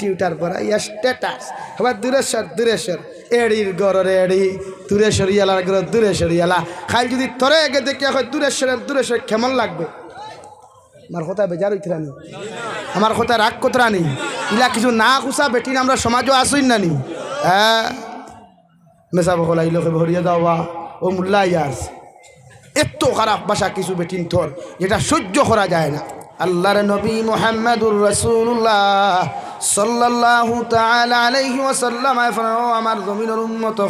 Tutor পরা, ইয়া status আবার দূরেশ্বর দূরেশ্বর। এড়ির গড়ের এড়ি, দূরেশ্বর ইয়ালার গড় দূরেশ্বর ইয়ালা। খাই যদি তরে এগে দেখে হয় দূরেশ্বরের দূরেশ্বর কেমন লাগবে? আমার কথা বেজার হইতরানি আমার কথা রাগ কোতরানি ইলা কিছু না কুসা বেটি না আমরা সমাজও আসুন নানি হ্যাঁ? মেসা বকল আইলো ভরিয়ে দাওয়া ও মুল্লা ইয়াস এত খারাপ ভাষা কিছু বেটিন থর, যেটা সহ্য করা যায় না। আল্লাহর নবী মোহাম্মদুর রসুল্লাহ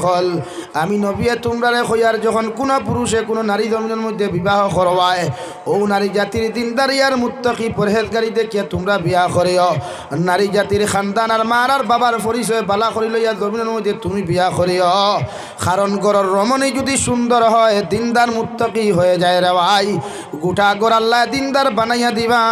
হল। আমি নবীয়ে তোমরারে কইয়ার যখন কোনো পুরুষে কোনো নারী জমিনের মধ্যে বিবাহ করবায়, ও নারী জাতির দিনদারি আর মুত্তাকি পরহেজগারি দেখিয়া তোমরা বিয়া করিও। নারী জাতির খানদান আর মার আর বাবার পরিচয় বালা করি লইয়া জমিনের মধ্যে তুমি বিয়া করিও। কারণ গরর রমণী যদি সুন্দর হয়, দিনদার মুত্তাকি হয়ে যায় রে ভাই। গোটা গর আল্লাহ দিনদার বানাইয়া দিবা।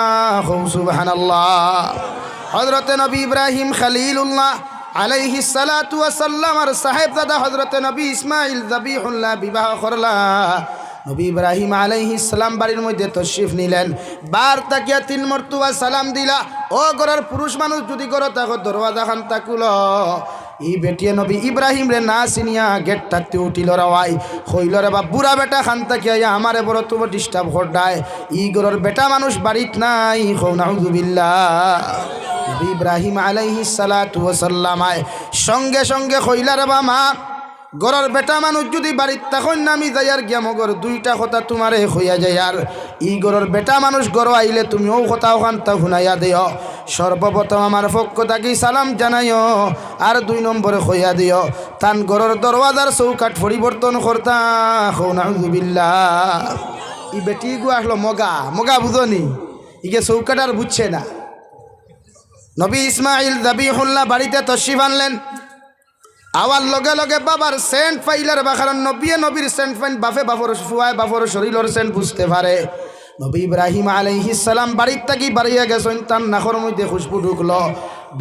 হৌ সুবহানাল্লাহ। হজরতে নবী ইব্রাহিম খালিলুল্লাহ আলাইহি সালাতু ওয়াসাল্লাম আর সাহেব দাদা হজরতে নবী ইসমাইল জাবিহুল্লাহ বিবাহ করলা। নবী ইব্রাহিম আলাইহি সালাম বাড়ির মধ্যে তশরিফ নিলেন। বার তাকিয়া তিন মর্তুবা সালাম দিলা। ও গরের পুরুষ মানুষ যদি গর তাকো দরওয়াজা খান তাকুল। ই বেটিয়ে নবী ইব্রাহিম রে না চিনিয়া গেট টাতে উঠিল রাওয়াই হইল রে বা বুড়া বেটা খান তাকিয়া আমারে বড় তোমার ডিস্টার্ব ঘটায় ই গরর বেটা মানুষ বাড়িত নাই হৌ নাউজুবিল্লাহ। নবী ইব্রাহিম আলাইহি সালাতু ওয়াসাল্লামায় সঙ্গে সঙ্গে কইলা, রে মা গরর বেটা মানুষ যদি বাড়ির তখন নামি যাই আর গিয়া মগর, দুইটা কথা তোমারে হইয়া যায় আর, ই গরর বেটা মানুষ গর আইলে তুমিও কথা ওখান তা শুনাইয়া দিও। সর্বপ্রথম আমার পক্ষ থাকি সালাম জানাইও আর দুই নম্বরে হইয়া দিও। তান গরর দরওয়াজার চৌকাট পরিবর্তন করতা হৌ নাহুবিল্লাহ ই বেটি গু আসলো মগা মগা বুঝনি ইকে চৌকাট আর বুঝছে না। নবী ইসমাইল দাবিহুল্লাহ বাড়িতে তশিফ আনলেন। আওয়ার লগে লগে বাবার সেন্ট ফাইলার বা কারণ নবীয়ে নবীর সেন্ট ফাইন বাফে বাফর ফুয়ায় বাফর শরীরের সেন্ট বুঝতে পারে। নবী ইব্রাহিম আলাইহিস সালাম বাড়ির থাকি বাড়িয়ে গেছেন, তার নাকর মধ্যে খুশবু ঢুকলো।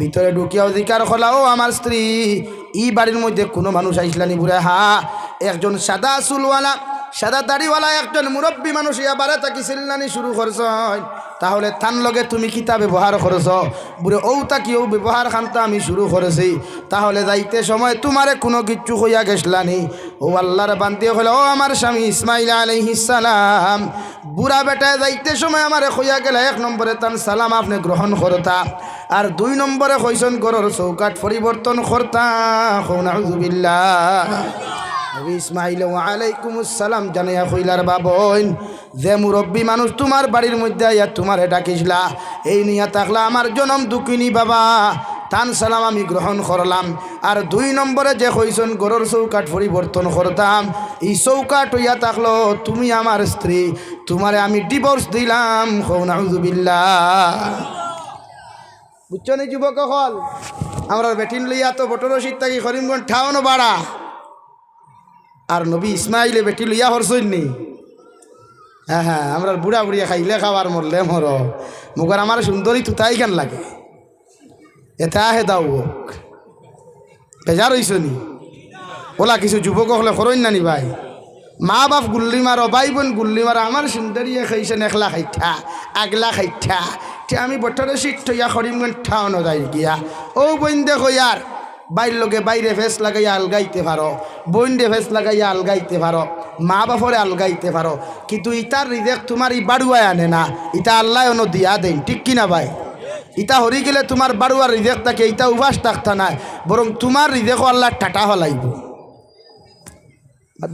ভিতরে ঢুকিয়া অধিকার খোলা ও আমার স্ত্রী, ই বাড়ির মধ্যে কোনো মানুষ আইসলানি বুড়ে হা, একজন সাদা চুলওয়ালা সাদা দাড়িওয়ালা একজন মুরব্বী মানুষ ইয়াবারে তাকি চিল্লানি শুরু করছেন তাহলে তান লগে তুমি কিতা ব্যবহার করছ? বুড়ে তাকি ও ব্যবহার খানতা আমি শুরু করেছি। তাহলে যাইতে সময় তোমারে কোনো কিচ্ছু হইয়া গেছলানি। ও আল্লাহর বান্তি হলে ও আমার স্বামী ইসমাইল আলাইহিসালাম বুড়া বেটায় যাইতে সময় আমারে হইয়া গেলে এক নম্বরে তান সালাম আপনি গ্রহণ করতা, আর দুই নম্বরে কইসন গরর চৌকাট পরিবর্তন করতা হৌনাউজুবিল্লাহ নবী ইসমাইল আলাইকুম আসসালাম জানাইয়া কইলার যে মুরব্বী মানুষ তোমার বাড়ির মধ্যে আইয়া তোমার এটা এই নিয়ে থাকলা আমার জনম দুঃখিনী বাবা। তান সালাম আমি গ্রহণ করলাম। আর দুই নম্বরে যে কইসন, গরুর চৌকাট পরিবর্তন করতাম। এই চৌকাট হইয়া থাকল, তুমি আমার স্ত্রী, তোমারে আমি ডিভোর্স দিলাম হৌনাউজুবিল্লাহ বুঝছ নি যুবক হল আমরা বেটিন লইয়া তো বটর থাকি, করিমগঞ্জ ঠাউনো বাড়া। আর নবী ইসমাইলে বেটি লইয়া হরসইন নি? হ্যাঁ হ্যাঁ আমরা বুড়া বুড়িয়া খাইলে খাবার মরলে মর। মুখর আমার সুন্দরী তুতাই কেন লাগে? এটা হে দাও বেজার হইস নি? ওলা কিছু যুবক হলে খরইন নানি ভাই? মা বাপ গুল্লি মারো, ভাই বোন গুল্লি মারো, আমার সুন্দরীয়ে খাইছেন একলা খাইঠা, আগলা খাইঠা। আমি বটরে সিট থইয়া করিমগঞ্জ ঠাউন যাই গিয়া। ও বইন দেখো ইয়ার বাইর লগে বাইরে ফেস লাগাইয়া আলগাইতে পারো বইন্ডে ফেস লাগাইয়া আলগাইতে পারো, মা বাপরে আলগাইতে পারো, কিন্তু ইতার রিজেক তোমার ই বাড়ুয়ায় আনে না ইটা আল্লাহ অন দিয়া দেন, ঠিক কিনা ভাই? ইটা হরি গেলে তোমার বাড়ুয়ার রিজেক থাকে ইটা উবাস থাকতা নাই বরং তোমার রিজেকও আল্লাহ টাটা হলাইব।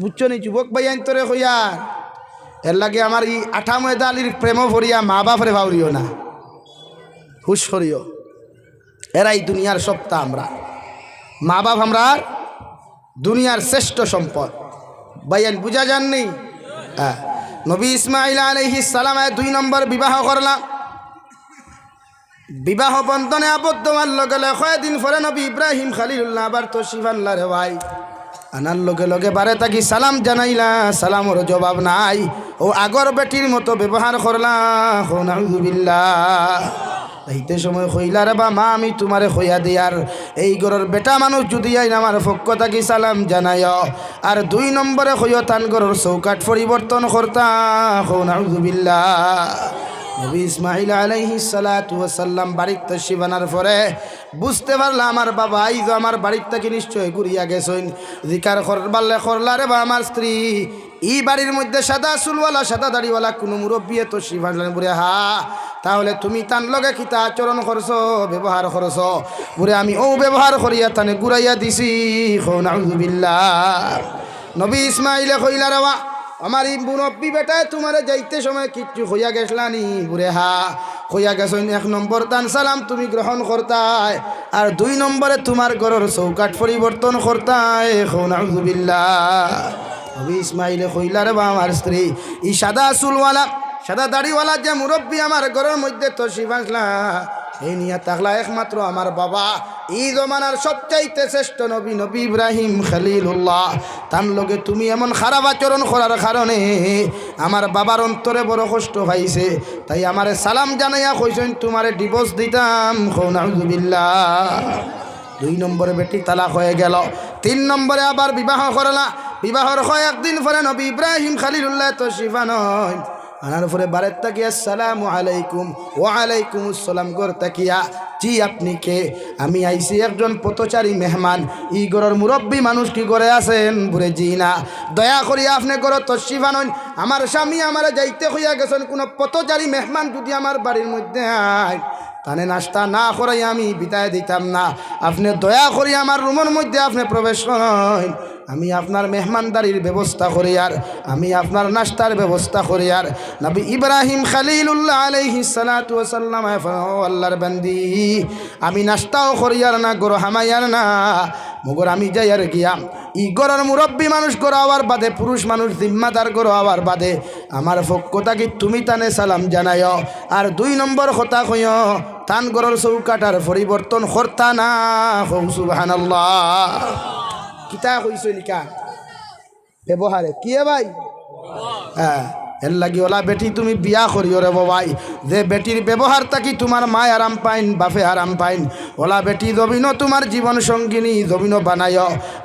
বুঝছ নি, যুবক ভাই আইন তোরে হইয়া এর লাগে আমার ই আঠাময় দালির প্রেম ভরিয়া মা বাপরে ভাউরিও না, হুশ করিও, এরাই দুনিয়ার সপ্তাহ আমরা। মা বাপ আমরা দুনিয়ার শ্রেষ্ঠ সম্পদ। ভাইয়ান বুঝা যাননি হ্যাঁ। নবী ইসমাইল আলহি সালামায় দুই নম্বর বিবাহ করলাম। বিবাহ বন্ধনে আবদ্ধ হওয়ার লগে কয়েকদিন পরে নবী ইব্রাহিম খালিল্লাহ আবার তো শিবান্লা রে ভাই। আনার লগে লগে বারে তাকি সালাম জানাইলা, সালামর জবাব নাই। ও আগর বেটির মতো ব্যবহার করলাম নাউজুবিল্লাহ। এইতে সময় হইলার বা মা, আমি তোমারে হইয়া দিয়ার এই গরর বেটা মানুষ যদি আইন আমার পক্ষ থাকি সালাম জানায় আর দুই নম্বরে হইয় তান গরর চৌকাট পরিবর্তন করতা। হৌ, নাউজুবিল্লাহ। নবী ইসমাইল আলাইহি সালাতু ওয়াসাল্লাম বাড়ির আনার পরে বুঝতে পারলাম আমার বাবা, এই যে আমার বাড়ির থেকে নিশ্চয় ঘুরিয়া গেছেন। জিকার করবাল্লে করলারে বা আমার স্ত্রী। এই বাড়ির মধ্যে সাদা চুলওয়ালা, সাদা দাড়িওয়ালা কোনো মুরব্বী তো শিবান বুড়ে হা তাহলে তুমি তান লগে কিতা আচরণ করছ, ব্যবহার করছ। বুড়ে আমি ও ব্যবহার করিয়া তানে ঘুরাইয়া দিছি নাউজুবিল্লাহ নবী ইসমাইলে কইলা, রাওয়া, আমার এই মুরব্বী বেটায় তোমারে যাইতে সময় কিচ্ছু হইয়া গেছলানি বুড়ে হা। হইয়া গেছেন এক নম্বর দান সালাম তুমি গ্রহণ করতাই, আর দুই নম্বরে তোমার ঘরের চৌকাট পরিবর্তন করতাই নাউজুবিল্লাহ নবী ইসমাইলে কইলার বা আমার স্ত্রী ই সাদা চুলওয়ালা সাদা দাড়িওয়ালা যে মুরব্বী আমার ঘরের মধ্যে তো শিবাসলা এই নিয়ে তাকলা একমাত্র আমার বাবা। এই জমানার সবচাইতে শ্রেষ্ঠ নবী নবী ইব্রাহিম খালিলুল্লাহ। তার লগে তুমি এমন খারাপ আচরণ করার কারণে আমার বাবার অন্তরে বড় কষ্ট পাইছে। তাই আমারে সালাম জানাইয়া কইছেন, তোমারে ডিভোর্স দিতাম। খৌনাউজুবিল্লাহ দুই নম্বরে বেটি তালাক হয়ে গেল। তিন নম্বরে আবার বিবাহ করলা। বিবাহর হয় একদিন পরে নবী ইব্রাহিম খালিলুল্লাহ তো শিফা নয়। আনার পরে বারের তাকিয়া সালাম আলাইকুম ও আলাইকুম সালাম গর তাকিয়া, জি আপনি কে? আমি আইসি একজন পথচারী মেহমান, ই গরর মুরব্বী মানুষ কি করে আছেন? বুড়ে জি না। দয়া করি আপনি গর তশিফা নন আমার স্বামী আমার যাইতে হইয়া গেছেন কোনো পথচারী মেহমান যদি আমার বাড়ির মধ্যে আয়। তানে নাস্তা না করাই আমি বিদায় দিতাম না। আপনি দয়া করি আমার রুমের মধ্যে আপনি প্রবেশ করেন। আমি আপনার মেহমানদারির ব্যবস্থা করি আর, আমি আপনার নাস্তার ব্যবস্থা করি আর। নবী ইব্রাহিম খালিলুল্লাহ আলাইহি সালাতু ওয়াসাল্লাম ও আল্লাহর বান্দি। আমি নাস্তাও করি আর না গরো হামাইয়ার না। মগর আমি যাই আর গিয়া ই গড়ার মুরব্বী মানুষ করো আবার বাদে, পুরুষ মানুষ জিম্মাদার করো আবার বাদে, আমার পক্ষ কি তুমি তানে সালাম জানায়? আর দুই নম্বর কথা হই তান গড়র চৌকাটার পরিবর্তন হর্তা না হৌ সুবাহান্লাহ কিতা কইছো নিকা ব্যবহারে কিয়ে ভাই? হ্যাঁ। এর লাগি ওলা বেটি, তুমি বিয়া করিও রে ভাই যে বেটির ব্যবহার থাকি তোমার মায় আরাম পাইন, বাপে আরাম পাইন। ওলা বেটি জবিন তোমার জীবন সঙ্গিনী জবিন বানায়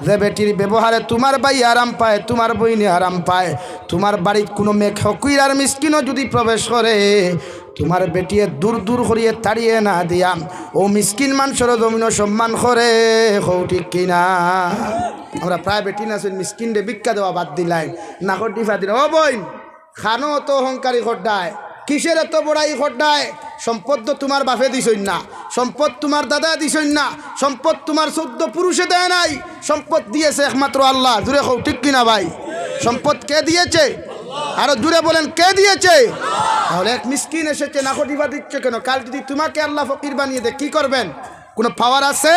যে বেটির ব্যবহারে তোমার বাই আরাম পায়, তোমার বইনে আরাম পায়। তোমার বাড়ির কোনো মেঘ হকুইর আর মিসকিনও যদি প্রবেশ করে, তোমার বেটিয়ে দূর দূর করিয়ে তাড়িয়ে না দিয়া ও মিসকিন মানুষের জমিন সম্মান করে হৌ ঠিক কিনা। আমরা প্রায় বেটি না মিসকিন রে ভিক্ষা দেওয়া বাদ দিলাই নাকর টিফা দিল ও বইন! খানো তো অহংকারী খড্ডায়। কিসের এত বড়াই খড্ডায়? সম্পদ তো তোমার বাপে দিছই না। সম্পদ তোমার দাদা দিছই না। সম্পদ তোমার চোদ্দ পুরুষে দেয় নাই। সম্পদ দিয়েছে একমাত্র আল্লাহ। জুড়ে হও ঠিক কিনা ভাই? সম্পদ কে দিয়েছে? আরও জুড়ে বলেন, কে দিয়েছে? তাহলে এক মিসকিন এসেছে নাকটিবা দিচ্ছে কেন? কাল যদি তোমাকে আল্লাহ ফকির বানিয়ে দেয়, কি করবেন? কোনো পাওয়ার আছে?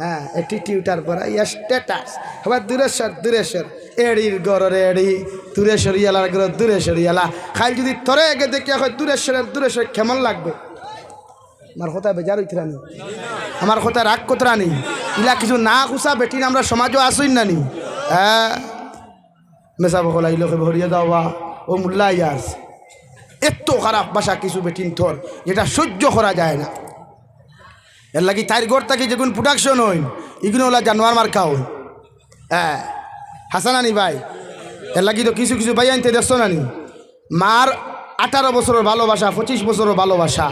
হ্যাঁ অ্যাটিটিউডার পরা ইয়া স্ট্যাটাস আবার দূরেশ্বর দূরেশ্বর। এড়ির গড়র এড়ি। দূরেশ্বর ইয়ালার গড় দূরেশ্বর ইয়ালা। খাই যদি তরে এগে দেখি হয় দূরেশ্বরের দূরেশ্বর কেমন লাগবে? আমার কথা বেজার হইতে রানি। আমার কথা রাগ কোতরা নি ইলা কিছু না কুসা বেটিন আমরা সমাজও আসুন না নি হ্যাঁ মেসা বকলা ইলোকে ভরিয়ে দাওয়া ও মুল্লা ইয়াস। এত খারাপ বাসা কিছু বেটিন তোর, যেটা সহ্য করা যায় না। এর লাগি তার ঘর থাকি যখন প্রোডাকশন হইন এগুলো ওলা জানোয়ার মার খাও হ্যাঁ হাসানানি ভাই, এর লাগি তো কিছু কিছু ভাই আনতে দেখছ নানি? মার আঠারো বছরের ভালোবাসা, পঁচিশ বছরের ভালোবাসা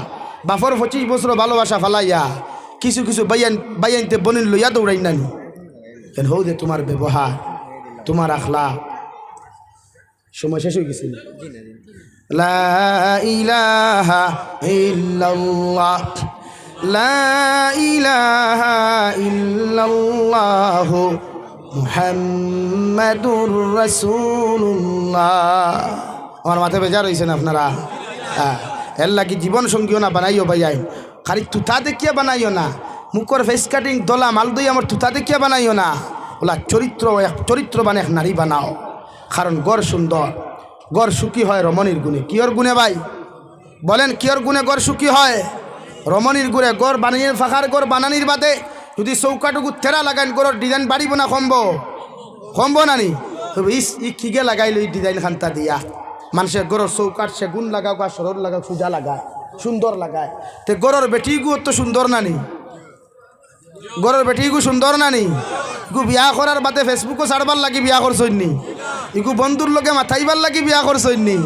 বাপর পঁচিশ বছরের ভালোবাসা ফালাইয়া কিছু কিছু বাইয়ান বাইয়ানতে বনিল লইয়া দৌড়াই নানি। কেন হৌ দে তোমার ব্যবহার, তোমার আখলা সময় শেষ হয়ে গেছে লা ইলাহা ইল্লাল্লাহ। লা ইলাহা ইল্লাল্লাহ মুহাম্মাদুর রাসূলুল্লাহ। আমার মাথায় বেজার হয়েছেন আপনারা? হ্যাঁ। এর লাগি জীবন সঙ্গীও না বানাইও ভাইয়াই খালি তুতা দেখিয়া বানাইও না। মুখর ফেস কাটিং দলা, মাল দই আমার তুতা দেখিয়া বানাইও না। ওলা চরিত্র, এক চরিত্রবান এক নারী বানাও। কারণ গড় সুন্দর। গড় সুখী হয় রমণীর গুণে। কিয়র গুণে ভাই? বলেন কিয়র গুণে গড় সুখী হয়? রমণীর গুড়ে গড় বানিয়ে ফাঁকার গড় বানানির বাদে যদি চৌকাটুকু তেরা লাগাইন গড়ের ডিজাইন বাড়িব না কমব কমব নানি? ইস, ই খিগে লাগাইল এই ডিজাইন খান্তা দিয়া। মানুষের গড়ের চৌকাট সেগুন লাগাও বা সরর লাগাও সুজা লাগায় সুন্দর লাগায়। তে গড়ের বেটিগু তো সুন্দর নানি? গড়ের বেটিগু সুন্দর নানি? ইকু বিয়া করার বাদে ফেসবুকও ছাড়বার লাগি বিয়া করছই নি? ইকু বন্ধুর লগে মাথাইবার লাগি বিয়া করছই নি?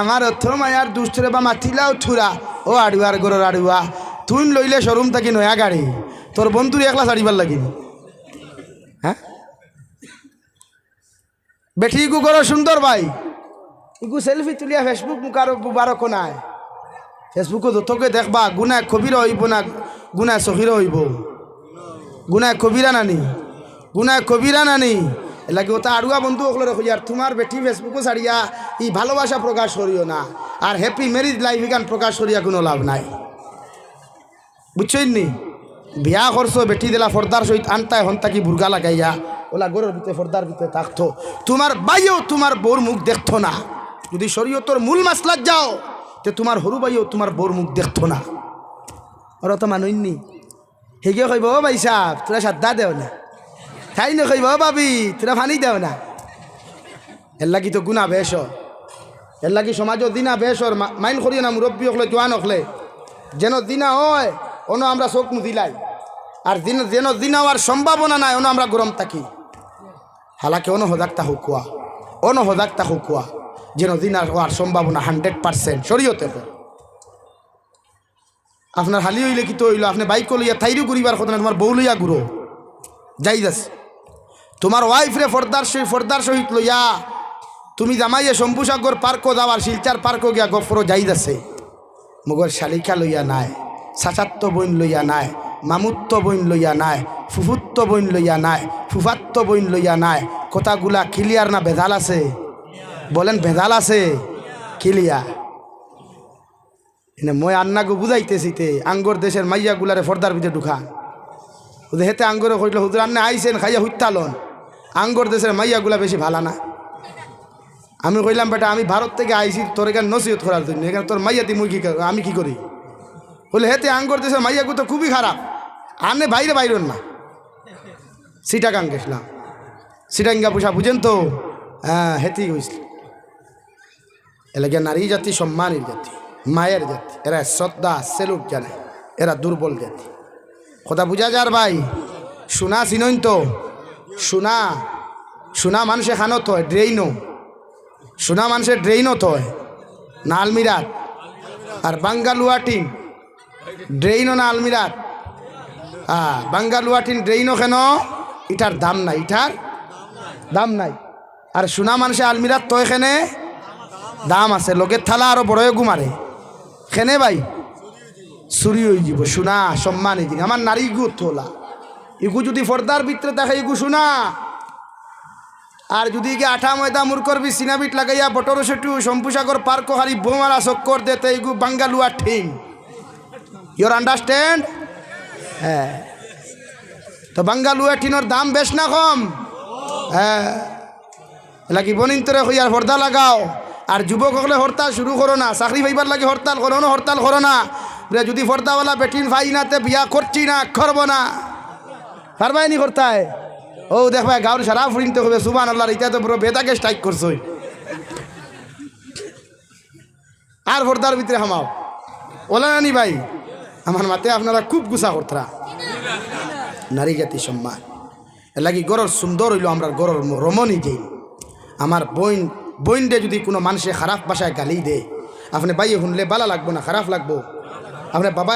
আমার অর্থ মায়ার দুষ্টরে বা মাথিলাও থুরা ও আড়ুয়ার গরর আড়ুয়া তুই লইলে শোরুম থাকি নয়া গাড়ি, তোর বন্ধুর একলা ছাড়িবার লাগিনি হ্যাঁ? বেঠি ইকু গরো সুন্দর ভাই। ইকু সেলফি তুলিয়া ফেসবুক মুখার বারক নাই। ফেসবুকত যতকে দেখবা গুনায় কবির হইব না গুনায় সহির হইব। গুনায় কবিরা নানি গুনায় কবিরা নানি এলাকি ওটা আড়ুয়া বন্ধু ওগুলো রেখো আর তোমার বেটি ফেসবুকও ছাড়িয়া ই ভালোবাসা প্রকাশ করিও না। আর হ্যাপি ম্যারিজ লাইফ গান প্রকাশ করিয়া কোনো লাভ নাই। বুঝছই নি? বিয়া করছ বেটি দিলা ফর্দার সহিত আনতায় হন্তা কি বুর্গা লাগাইয়া ওলা গরুর ভিতরে ফর্দার ভিতরে থাকতো তোমার বাইও তোমার বউর মুখ দেখতো না। যদি শরীয়তর মূল মাসলাত যাও, তে তোমার হরু বাইও তোমার বউর মুখ দেখতো না। ওরা তো মানুষনি হেগে কইব ও ভাই সাহ তোরা সাদ্দা দেও না? তাই না কইব ভাবি তোরা ফানি দেও না। এর লাগি তো গুণা বেশ এর লাগি সমাজও দিনা বেশর মাইন করিও না মুরব্বী হলে জোয়ান হলে যেন দিনা হয়, অন আমরা চোখ মুদিলাই আর দিন যেন দিন হওয়ার সম্ভাবনা নাই, অন আমরা গরম থাকি। হালাকি অন হদাক্তা হুকুয়া অন হদাক্তা হুকুয়া যেন দিন আর হওয়ার সম্ভাবনা হান্ড্রেড পার্সেন্ট শরীয়তে হয়। আপনার হালি হইলে কি তো হইল? আপনি বাইক লইয়া থাইরু ঘুরিবার কথা না তোমার বউ লইয়া ঘুরো যাই যাস। তোমার ওয়াইফরে ফর্দার সহিত ফর্দার সহিত লইয়া তুমি জামাইয়ে শম্ভুসাগর পার্কও যাওয়ার শিলচার পার্কও গিয়া গফরও যাই যাচ্ছে মগর শালিকা লইয়া নাই চাচাত্ব বইন লইয়া নাই মামুত্ব বইন লইয়া নাই ফুফুত্ব বইন লইয়া নাই ফুফাত্ব বইন লইয়া নাই। কথাগুলা ক্লিয়ার না ভেজাল আছে? বলেন ভেজাল আছে? ক্লিয়ার এনে মই আন্নাকে বুঝাইতেছি তে, আঙ্গর দেশের মাইয়া গুলারে ফর্দার ভিতরে ঢুকা। হেতে আঙ্গরে কইল, হুজুর আন্না আইসেন খাইয়া হুত্তালন আঙ্গর দেশের মাইয়া গুলা বেশি ভালা না। আমি কইলাম, বেটা, আমি ভারত থেকে আইসি তোর এখানে নসিহত করার জন্য। এখানে তোর মাইয়া তুই মুই কি আমি কি করি? বলে, হেতে আঙ্গর দেশের মাইয়াগু তো খুবই খারাপ। আনে বাইরে বাইরন না। সিটাগাং গেছিলাম। সিটাঙ্গা পোষা বুঝেন তো? হ্যাঁ হেতেই হয়েছিল এলাকা নারী জাতি, সম্মানের জাতি, মায়ের জাতি। এরা শ্রদ্ধা, সেলুট জানে। এরা দুর্বল জাতি। কথা বুঝা যার ভাই? শোনা চিনইন তো? সোনা সোনা মানুষে খানত হয় ড্রেইনও সোনা মানুষের ড্রেইনও হয় না আলমিরাত আর বাঙ্গালুয়া টিন ড্রেইনও না আলমিরাত হ্যাঁ বাঙ্গালুয়া টিন ড্রেইনও কেন? ইটার দাম নাই ইটার দাম নাই। আর সোনা মানুষে আলমিরাত তো এখানে দাম আছে লোকের থালা আরও বড় গুমারে খেনে ভাই? চুরি হয়ে যাব সোনা সম্মান দিন আমার নারী গু তোলা ইগু যদি ফর্দার ভিতরে দেখে, ইগু সোনা আর যদি গে আঠা ময়দা মুর করবি সিনাবিট লাগাইয়া বটর সেটু শম্পুসাগর পার্ক হারি বোমারা চক্কর দেতে ইগু বাঙ্গালুয়া ঠিং ইউর আন্ডারস্ট্যান্ড হ্যাঁ। তো বাঙ্গালুয়া টিনোর দাম বেশ না কম? হ্যাঁ। লাগি বনিন্তরে হইয়ার হরদা লাগাও। আর যুবক হলে হরতাল শুরু করো না। চাকরি পাইবার লাগে হরতাল করো না, হরতাল করো না। যদি ফর্দাওয়ালা বেটিন ফাই নাতে বিয়া করছি না, করব না। পারবাই নি করতায়। ও দেখবা গাঁর সারা ফুরিনতে হবে সুবান আল্লাহর ইটা তো পুরো বেদাকে স্ট্রাইক করছই আর ফর্দার ভিতরে হামাও। ওলা নানি ভাই, আমার মাতে আপনারা খুব গুছা করতরা। নারী জাতি সম্মান। লাগি গরর সুন্দর হইল আমরা গরর রমণী যেই। আমার বইন বইনরে যদি কোনো মানুষে খারাপ ভাষায় গালি দেয় আপনি বাইয়ে শুনলে ভালো লাগবো না, খারাপ লাগবো। আপনার বাবা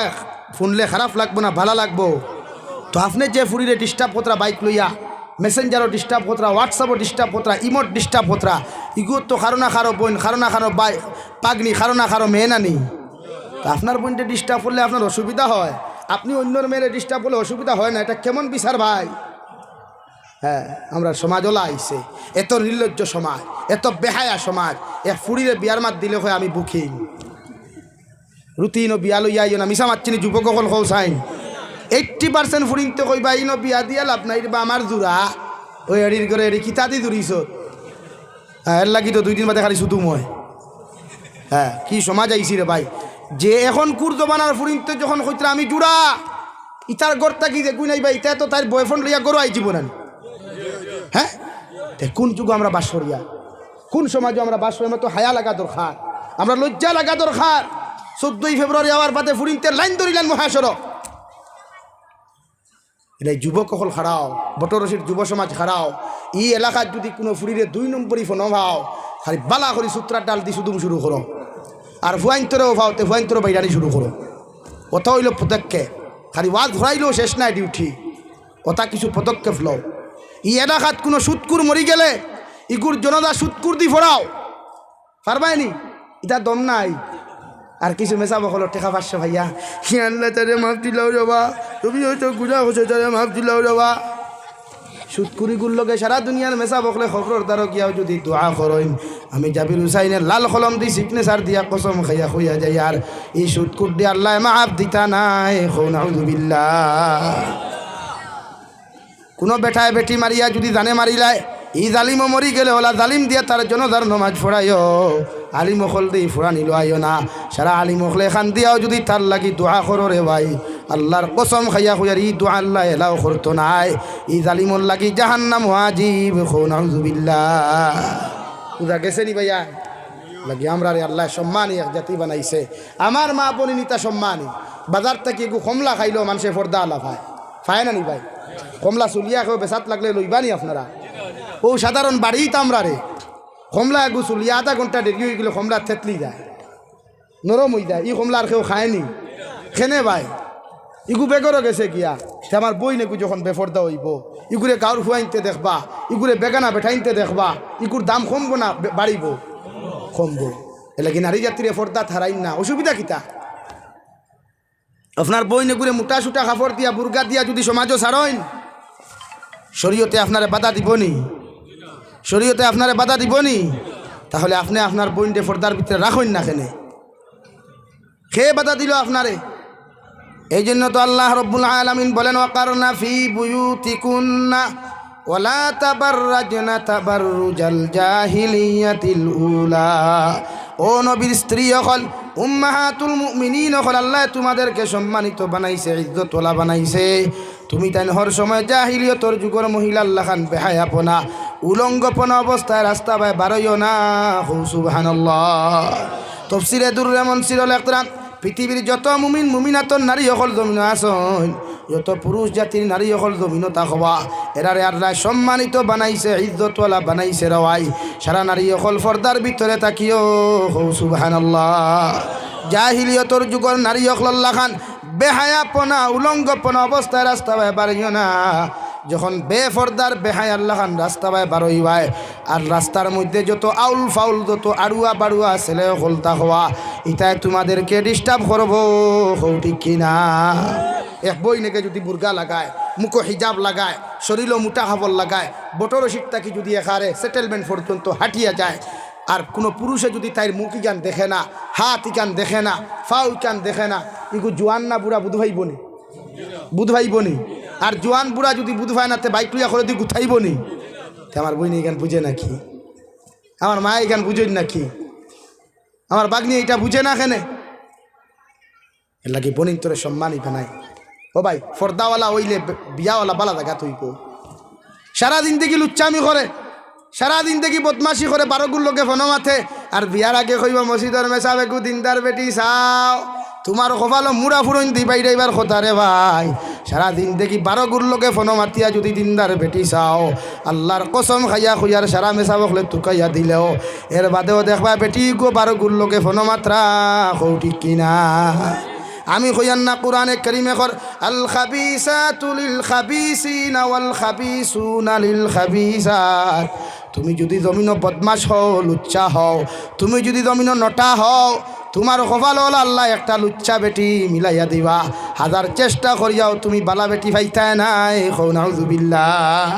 শুনলে খারাপ লাগবো না ভালো লাগবো। তো আপনি যে ফুরিরে ডিস্টার্ব হতরা বাইক লইয়া, মেসেঞ্জারও ডিস্টার্ব হতরা, হোয়াটসঅ্যাপও ডিস্টার্ব হতরা, ইমোট ডিস্টার্ব হতরা ইগুর তো খারো না খারো বোন, খারো না খারো বাই, পাগনি, খারো না খারো মেয়ে তো আপনার বোনটা ডিস্টার্ব করলে আপনার অসুবিধা হয়। আপনি অন্যর মেয়েরে ডিস্টার্ব করলে অসুবিধা হয় না, এটা কেমন বিচার ভাই? হ্যাঁ আমরা সমাজ ওলা আইসে এত নির্লজ্জ সমাজ, এত বেহায়া সমাজ, এ ফুড়িরে বিয়ার মাত দিলে হয় আমি বুকিং। রুটিন ও বিয়া লইয়া না মিশা মারছিনি যুবকসকল কৌ চাইন এইট্টি পার্সেন্ট ফুরিংতে কইবা ইন বিয়া দিয়া লাভ নাই, বা আমার জোড়া। ওই এড়ির করে এড়ি কিতা দি দূরিছ হ্যাঁ এর লাগি তো দুই দিন বাদে খালি শুধু মই। হ্যাঁ কি সমাজ আইসি রে ভাই। যে এখন কুর জমানার ফুরিংতে যখন কইতরা আমি জুড়া, ইতার গড়টা কি দেখুই নাই ভাই, ইতা তো তার বয়ফ্রেন্ড লইয়া গরু আইছি বোনান হ্যাঁ? কোন যুগ আমরা বাস করিয়া? কোন সমাজে আমরা বাস করি আমরা তো হায়া লাগা দরকার। আমরা লজ্জা লাগা দরকার। চোদ্দই ফেব্রুয়ারি আবার বাদে ফুরিনতে লাইন ধরিলেন মহাসড়ক। এটা যুবক সকল খাড়াও বটরসির যুব সমাজ খাড়াও ই এলাকার যদি কোনো ফুরিরে দুই নম্বরই ফোন ভাও, খালি বালা করি সূত্রার ডাল দি শুধু শুরু করো আর ভুয়াইন্তরেও ভাওতে ভুয়াইন্তর বাইরানি শুরু করো কথা হইল পদক্ষেপ খালি ওয়াজ ঘুরাইলেও শেষ নাই ডিউটি। কথা কিছু পদক্ষেপ লও। ই এলাকাত কোনো সুৎকুর মরি গেলে ইগুর জনতা সুৎকুর দি ফোড়াও পারবাইনি এটা দম নাই। আর কিছু মেশা বকলো টেকা পাঁচশো ভাইয়া। হি আল্লাহ তারে মাফ দিলাও যাবা তুমি হয়তো গুজা হচ্ছে তারে মাফ দিলাও যাবা সুৎকুরিগুর লগে সারা দুনিয়ার মেশা বকলে খবর দ্বারা গিয়াও যদি দোয়া করইন আমি জাবির হুসাইনের লাল কলম দি সিগনেচার দিয়া কসম খাইয়া খুইয়া যাই আর এই সুৎকুর দিয়ে আল্লাহ মাফ দিতা নাই খৌনাউজুবিল্লাহ কোনো বেটায় বেটি মারিয়া যদি জানে মারিলায় ই জালিমও মরি গেলে ওলা জালিম দিয়ে তার জনদার নমাজ ফোড়াইও আলিম অকল দিয়ে ফোড়া নিল আইও না। সারা আলিম অকলে খান দিয়াও যদি তার লাগি দোয়া করো রে ভাই। আল্লাহর কসম খাইয়া খুঁয়ার ই দোয়া আল্লাহ এলাও করতো নাই। ই জালিমর লাগি জাহান্নাম ওয়াজিব খোনাউজুবিল্লাহ বুঝা গেছে নি ভাইয়া? লাগি আমরা রে আল্লাহ সম্মানী এক জাতি বানাইছে। আমার মা বনি নিতা সম্মানী। বাজার থেকে একটু কমলা খাইলেও মানুষে ফর্দা আলা পায় পায় না নি ভাই? কমলা চুলিয়া কেউ বেসাত লাগলে লইবানি আপনারা? ও সাধারণ বাড়িই তো আমরা রে। কমলা একটু চুলিয়া আধা ঘণ্টা দেরি হয়ে গেলে কমলা থেতলি যায়। নরম হয়ে যায়, ই কমলা আর কেউ খায়নি খেনে ভাই ইগু বেগরও গেছে গিয়া। সে আমার বই নেকু যখন বেফর্দা হইব ইগুরে গাঁর ফুয়াইনতে দেখবা ইগুরে বেগানা বেঠাইনতে দেখবা ইগুর দাম কমবো না বাড়িব কমবো। এলে কি নারী জাতির ফর্দা থারাইন না। অসুবিধা কিতা? আপনার বই নেগুরে মোটা সুটা কাপড় দিয়া বুর্গা দিয়া যদি সমাজও ছাড়ইন শরীয়তে আপনারে বাধা দিবনি শরীয়তে আপনারে বাধা দিবনি? তাহলে আপনি আপনার বইনটে ফর্দার ভিতরে রাখুন না কেনে? খেয়ে বাধা দিল আপনারে? এই জন্য তো আল্লাহ রব্বুল আলমিন বলেন ওয়াকারনা ফি বুয়ুতিকুন্না ওয়ালা তাবাররাজনা তাবাররুজাল জাহিলিয়াতিল উলা। ও নবীর স্ত্রী হল উম্মাহাতুল মুমিনিন হল আল্লাহ তোমাদেরকে সম্মানিত বানাইছে, ইজ্জতওয়ালা বানাইছে। তুমি তাই হর সময় জাহিলিয়তর যুগর মহিলা আল্লাহ খান বেহায়াপনা উলঙ্গপনা অবস্থায় রাস্তা বাই বারইও না। হৌ, সুবহানাল্লাহ। তফসিরে দুর্রে মনসিরল একরাম পৃথিবীর যত মুমিন মুমিনাতর নারী অকল জমিন আসন যত পুরুষ জাতির নারী অকল জমিন হবা। এরারে আল্লাহ সম্মানিত বানাইছে, ইজ্জতওয়ালা বানাইছে রওয়াই সারা নারী অকল ফর্দার ভিতরে তাকিও হৌ সুবহানাল্লাহ। জাহিলিয়তর যুগর নারী অকল্লা খান, বেহায়াপনা, উলঙ্গপনা অবস্থায় রাস্তা বাড়িও না। যখন বেফর্দার বেহাই আল্লাহ খান রাস্তা বাই বারোই ভাই আর রাস্তার মধ্যে যত আউল ফাউল যত আড়ুয়া বাড়ুয়া ছেলে হলতা হওয়া ইটাই তোমাদেরকে ডিস্টার্ব করব হৌ ঠিক কিনা? এক বই নেকে যদি বুর্গা লাগায়, মুখো হিজাব লাগায়, শরীরও মোটা হাবল লাগায়, বটর শিকটাকে যদি এখারে সেটেলমেন্ট পর্যন্ত হাঁটিয়া যায়, আর কোনো পুরুষে যদি তাই মুখ ইকান দেখে না, হাত ইকান দেখে না ফাউ ইকান দেখে না ইগু জোয়ান না বুড়া বুধ ভাইবনি বুধ ভাইবনি আর জোয়ান বুড়া যদি বুধ ভাই না তে বাইক টুইয়া করে দিয়ে গুথাইবনি তে আমার বইনি এখান বুঝে নাকি? আমার মা এখান বুঝেন নাকি? আমার বাগনি এটা বুঝে না কেনে? এর লাগে বনিন তোরে সম্মানই বানাই ও ভাই, ফর্দাওয়ালা হইলে বিয়াওয়ালা বালা জায়গা তুইব সারাদিন দেখি লুচ্চামি করে, সারাদিন দেখি বদমাসি করে বারোগুর লোকে ফোনো মাথে, আর বিয়ার আগে কইব, মসজিদর মেশা বেগু দিনদার বেটি, চাও। তোমার কপালো মুড়া ফুরইন দি বাইরে এবার কথা রে ভাই। সারাদিন দেখি বারোগুর লোকে ফোনো মাতিয়া যদি দিনদার বেটি চাও। আল্লাহর কসম খাইয়া খুইয়ার সারা মেশা বকলে তুকাইয়া দিলেও। এর বাদেও দেখবা বেটি গো বারোগুর লোকে ফোনো মাত্রা কৌটি কিনা। আমি কইয়ান না কোরআনে করিমে কর, আল খাবিসাতু লিল খাবিসিনা ওয়াল খাবিসুনা লিল খাবিসাত। তুমি যদি জমিন বদমাস হও, লুচ্চা হও। তুমি যদি জমিন নটা হও তোমার কপাল হল আল্লাহ একটা লুচ্চা বেটি মিলাইয়া দিবা। হাজার চেষ্টা করিয়াও তুমি বালা বেটি ভাইতায় নাই হৌ নাউজুবিল্লাহ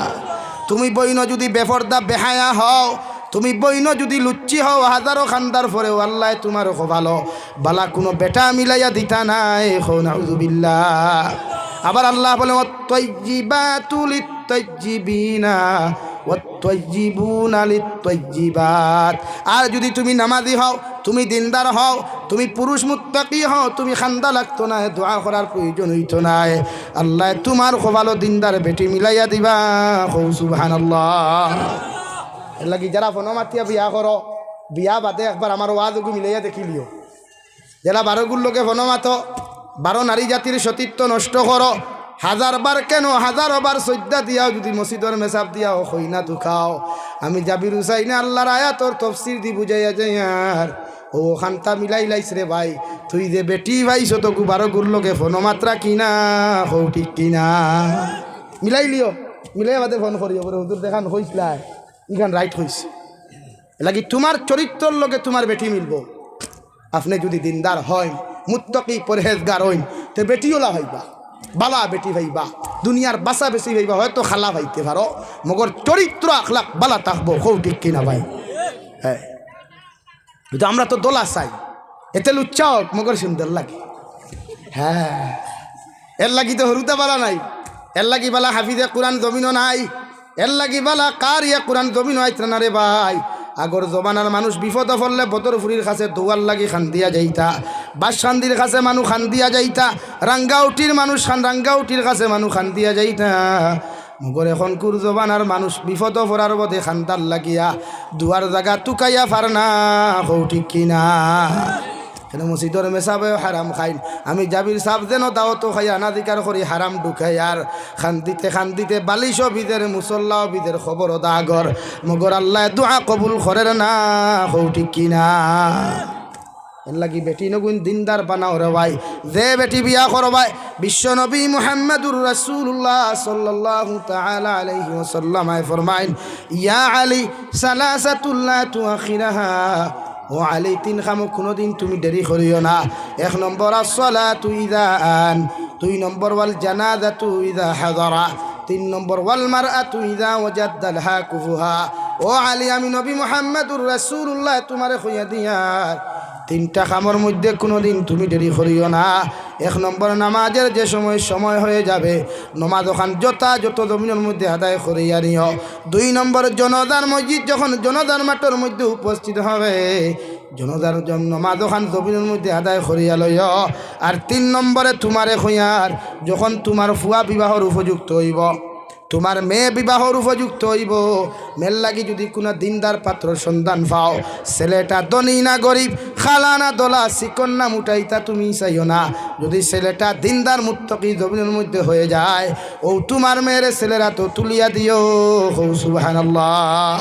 তুমি বইন যদি বেফর্দা বেহায়া হও, তুমি বইন যদি লুচ্চি হও, হাজারো খান্দার পরেও আল্লাহ তোমার ভালো বালা কোনো বেটা মিলাইয়া দিতা নাই হো নাউজুবিল্লাহ আবার আল্লাহ বলে অত্যজিবাতুলি আর যদি তুমি নামাজি হও, তুমি দিনদার হও, তুমি পুরুষ মুত্তাকি হও, তুমি খান্দা লাগতো না দোয়া করার প্রয়োজন হইতো না আল্লাহ তোমার খোভালো দিনদার বেটি মিলাইয়া দিবা হৌ এর লাগি যারা ফোন মাতিয়া বিয়া করো, বিয়া বাদে একবার আমার ওয়াজগু মিলাইয়া দেখিলিও যারা বারোগুর লোকে ফোন মাতো, বারো নারী জাতির সতীত্ব নষ্ট করো হাজার বার কেন? হাজার বার সজ্জা দিয়াও যদি মসজিদর মেসাব দিয়াও হই না তু খাও। আমি জাবির হুসাইনে আল্লাহর আয়াতর তফসির দি বুঝাইয়া যাই, আর ও খান্তা মিলাই লাইস রে ভাই। তুই যে বেটি ভাই শত বারো গুরলোকে ফোন মাত্রা কিনা হৌ ঠিক কিনা? মিলাই লিও। মিলাই বাদে ফোন করিও, বলে হুদুর দেখান হইসলাই ইখান রাইট হইছে। লাগি তোমার চরিত্রর লগে তোমার বেটি মিলব। আপনি যদি দিনদার হয় মুত্তকি পরহেজগার হইন, তে বেটিওলা ভাইবা বালা বেটি ভাইবা, দুনিয়ার বাসা বেশি ভাইবা, হয়তো খালা ভাইতে পারো। মগর চরিত্র আখলাক বালা থাকব কৌ ঠিক কিনা ভাই হ্যাঁ আমরা তো দোলা চাই, এতে লুচ্চা মগর সুন্দর লাগে। হ্যাঁ এর লাগি তো হরুতা বালা নাই। এর লাগি বালা হাফিজে কোরআন জমিনও নাই। এর লাগি বালা কার ইয়া কোরআন জমিন আইত্রা না রে ভাই। আগর জমানার মানুষ বিপদ ফললে বতর ফুরির কাছে দোয়ার লাগি খান দিয়া যাইতা। বাসখান্দির কাছে মানুষ খান দিয়া যাইতা রাঙ্গাউটির মানুষ খান রাঙ্গাউটির কাছে মানুষ খান দিয়া যাইতা। মগর এখন কুর জবানার মানুষ বিপদ ফরার বধে খান্তার লাগিয়া, দুয়ার জায়গা তুকাইয়া ফার না হৌ ঠিক কিনা। কেন মসজিদর মেসাবে হারাম খাইন, আমি জাবির সাপ যেন দাও তো খাই আনাধিকার করি হারাম ঢুকাই আর খান্দিতে খান্দিতে বালিশ বিদের মুসল্লা বিদের খবর দাগর। মগর আল্লাহ দোয়া কবুল করের না হৌ ঠিক কিনা। লাগি বেটি নগুন দিনদার বানাও রে ভাই। যে বেটি বিয়া করো ভাই, বিশ্ব নবী মুহাম্মদুর রাসূলুল্লাহ সাল্লাল্লাহু তাআলা আলাইহি ওয়াসাল্লাম আয় ফরমাইন, ইয়া আলী সালাসাতুল্লাহ তুআখিরাহা, ও আলী, তিন খামো কোনোদিন তুমি দেরি করিও না। এক নম্বর আসলা তুই ইদা আন দুই নম্বর, ওয়াল জানাজা তুই ইদা হাদারা, তিন নম্বর, ওয়াল মার আতু ইদা ওজাদ্দাল হা কুফুহা ও আলী, আমি নবী মোহাম্মদুর রাসূলুল্লাহ তোমারে খুঁয়া দিয়ার। তিনটা কামর মধ্যে কোনো দিন তুমি দেরি করিও না। এক নম্বর, নামাজের যে সময় সময় হয়ে যাবে, নমাজ ওখান যথা যত জমিনের মধ্যে আদায় করিয়া নিও। দুই নম্বর, জনদার মসজিদ যখন জনদার মাঠের মধ্যে উপস্থিত হবে, জনদার জন- নমাজ ওখান জমিনের মধ্যে আদায় করিয়া লইয় আর তিন নম্বরে, তোমারে খুঁয়ার যখন তোমার ফুয়া বিবাহর উপযুক্ত হইব। তোমার মেয়ে বিবাহর উপযুক্ত হইব। মেল লাগি যদি কোনো দিনদার পাত্র সন্ধান পাও, ছেলেটা ধনী না গরিব, খালা না দলা, শিকন না মুটাইতা তুমি চাইও না। যদি ছেলেটা দিনদার মুত্তকি জমিনের মধ্যে হয়ে যায়, ও তোমার মেয়ের ছেলেরা তো তুলিয়া দিও। হৌ সুবাহান্লাহ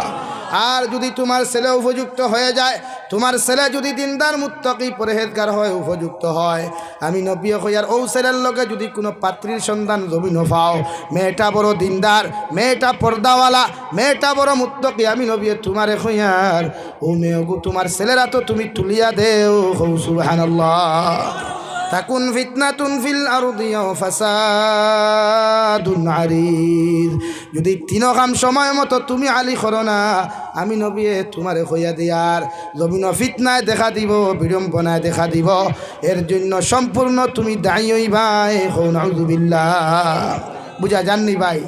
আর যদি তোমার ছেলে উপযুক্ত হয়ে যায়, তোমার ছেলে যদি দিনদার মুত্তকি পরেহেজগার হয় উপযুক্ত হয়, আমি নবী হইয়ার ও ছেলের লগে যদি কোনো পাত্রীর সন্ধান জমি পাও মেয়েটা বড় দিনদার, মেয়েটা পর্দাওয়ালা, মেয়েটা বড় মুত্তকি, আমি নবী তোমারে হইয়ার ও মেয়েগু তোমার ছেলেরা তো তুমি তুলিয়া দেও হৌ সুবহানাল্লাহ। তাকুন ফিতনাতুন ফিল আরদি ও ফাসাদুন আরিদ যদি তিন কাম সময় মতো তুমি আলি করো না, আমি নবিয়ে তোমারে হইয়া দিয়ার জমিন ফিতনায় দেখা দিব, বিড়ম্বনায় দেখা দিব। এর জন্য সম্পূর্ণ তুমি দায়ী হইবাই হৌ নাউজুবিল্লাহ। বুঝা জাননি ভাই?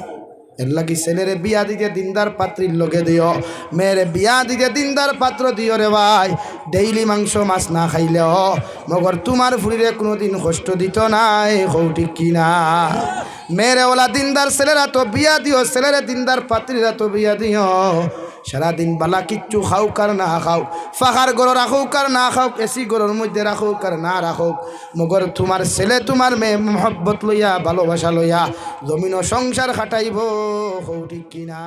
এর লাগি ছেলেরে বিয়া দিতে দিনদার পাত্রীর লগে দিও। মেয়েরে বিয়া দিতে দিনদার পাত্র দিও রে ভাই। ডেইলি মাংস, মাছ না খাইলেও মগর তোমার ফুরিরে কোনোদিন কষ্ট দিত নাই হৌটি কিনা। মেয়েরে ওলা দিনদার ছেলেরা তো বিয়া দিও, ছেলেরে দিনদার পাত্রীরা তো বিয়া দিও। সারাদিন বালা কিচ্ছু খাও, কার না খাও। ফাঁকার গড় রাখো কার না খাও এসি গড়ের মধ্যে রাখো কার না রাখো মগর তোমার ছেলে, তোমার মেয়ে, মহব্বত লইয়া, ভালোবাসা লইয়া জমিন সংসার খাটাইব হৌটি কিনা।